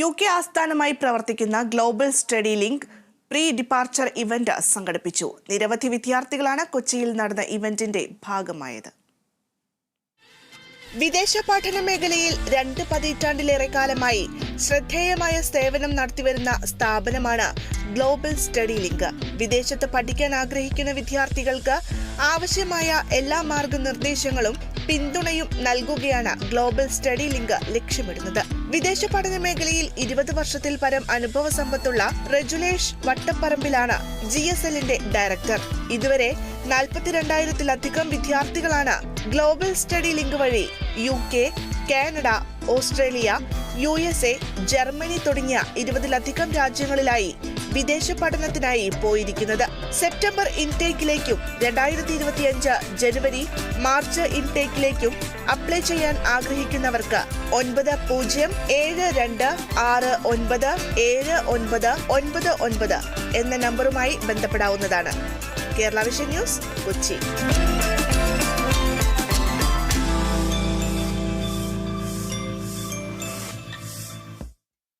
U K ആസ്ഥാനമായി പ്രവർത്തിക്കുന്ന global study link pre departure event സംഘടിപ്പിച്ചു. നിരവധി വിദ്യാർത്ഥികളാണ് കൊച്ചിയിൽ നടന്ന ഇവന്റിന്റെ ഭാഗമായത്. വിദേശ പഠന മേഖലയിൽ രണ്ട് പതിറ്റാണ്ടിലേറെ കാലമായി ശ്രദ്ധേയമായ സേവനം നടത്തിവരുന്ന സ്ഥാപനമാണ് ഗ്ലോബൽ സ്റ്റഡി ലിങ്ക്. വിദേശത്ത് പഠിക്കാൻ ആഗ്രഹിക്കുന്ന വിദ്യാർത്ഥികൾക്ക് ആവശ്യമായ എല്ലാ മാർഗനിർദ്ദേശങ്ങളും പിന്തുണയും നൽകുകയാണ് ഗ്ലോബൽ സ്റ്റഡി ലിങ്ക് ലക്ഷ്യമിടുന്നത്. വിദേശ പഠന മേഖലയിൽ ഇരുപത് വർഷത്തിൽ പരം അനുഭവ സമ്പത്തുള്ള റെജുലേഷ് വട്ടപ്പറമ്പിലാണ് ജി എസ് എല്ലിന്റെ ഡയറക്ടർ. ഇതുവരെ നാൽപ്പത്തിരണ്ടായിരത്തിലധികം വിദ്യാർത്ഥികളാണ് ഗ്ലോബൽ സ്റ്റഡി ലിങ്ക് വഴി U K Canada Australia U S A Germany തുടങ്ങിയ ഇരുപതിലധികം രാജ്യങ്ങളിലായി വിദേശ പഠനത്തിനായി പോയിരിക്കുന്നത്. സെപ്റ്റംബർ ഇൻടേക്കിലേക്കും രണ്ടായിരത്തി ഇരുപത്തിയഞ്ച് ജനുവരി മാർച്ച് ഇൻടേക്കിലേക്കും അപ്ലൈ ചെയ്യാൻ ആഗ്രഹിക്കുന്നവർക്ക് ഒൻപത് പൂജ്യം ഏഴ് രണ്ട് ആറ് ഒൻപത് ഏഴ് ഒൻപത് ഒൻപത് ഒൻപത് എന്ന നമ്പറുമായി ബന്ധപ്പെടാവുന്നതാണ്. Kerala vision news Kochi.